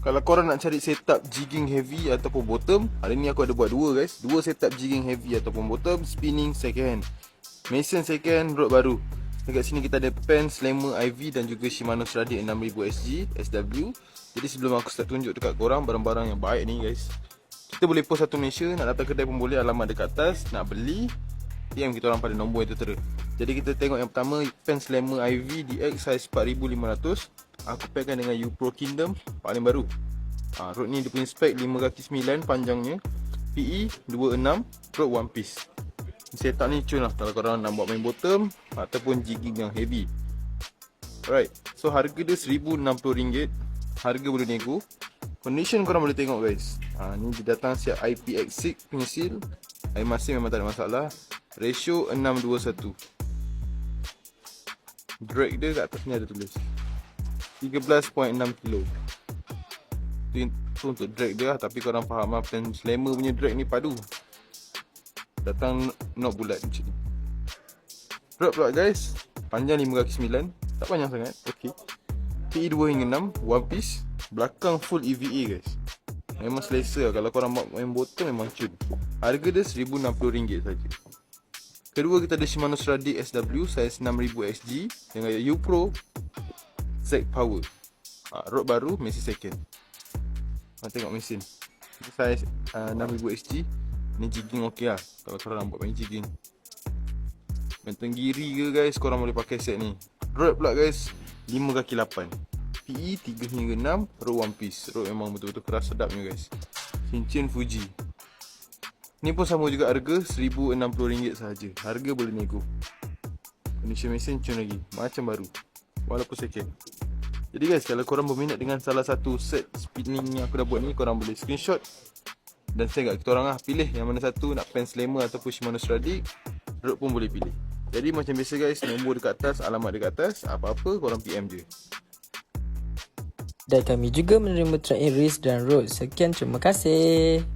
Kalau korang nak cari setup jigging heavy ataupun bottom Hari ni aku ada buat dua guys. Dua setup jigging heavy ataupun bottom Spinning second. Hand Mason second hand, rod baru. Dekat sini kita ada pen, slammer, IV dan juga Shimano Stradic 6000 SG SW Jadi sebelum aku start tunjuk dekat korang Barang-barang yang baik ni guys. Kita boleh post satu Malaysia Nak datang kedai pun boleh Alamat dekat atas Nak beli PM kita orang pada nombor yang tertera Jadi kita tengok yang pertama Pen Slammer IV DX size 4500 Aku packkan dengan U Pro Kingdom Paling baru. Ha, Rod ni dia punya spek 5 kaki 9 panjangnya. PE 26 Rod one piece. Setup ni cun lah Kalau korang nak buat main bottom Ataupun jigging yang heavy. Alright So harga dia RM1060 Harga boleh nego. Condition korang boleh tengok guys. Ha, Ni dia datang siap IPX6 punya seal. Air masin memang tak ada masalah. Ratio 621 Drag dia kat atas ni ada tulis 13.6 kilo. Tu, tu untuk drag dia lah Tapi korang faham lah Plan slammer punya drag ni padu. Datang not bulat macam ni. Rod pula guys. Panjang 5 kaki 9 Tak panjang sangat Okay PE 2 hingga 6 One piece. Belakang full EVA guys. Memang selesa lah. Kalau korang main bottom memang cun. Harga dia RM1060 saja. Kedua kita ada Shimano Stradic SW Size 6000 SG Dengan U Pro Z Power. Ha, Rod baru mesin second. Ha, Tengok mesin Ini Size uh, 6000 SG Ni jigging ok lah. Kalau korang nak buat main jigging. Main tenggiri ke guys Korang boleh pakai set ni. Rod pula guys 5 kaki 8 PE 3 hingga 6 Rod one piece. Rod memang betul-betul keras sedapnya guys. Cincin Fuji. Ni pun sama juga harga RM1060 sahaja. Harga boleh nego. Condition mesin cun lagi. Macam baru. Walaupun second Jadi guys Kalau korang berminat dengan salah satu set spinning yang aku dah buat ni Korang boleh screenshot Dan share kat kita orang lah Pilih yang mana satu Nak pen slammer ataupun Shimano Stradic Rod pun boleh pilih Jadi macam biasa guys Nombor dekat atas Alamat dekat atas Apa-apa korang PM je Dan kami juga menerima track in race dan road. Sekian terima kasih.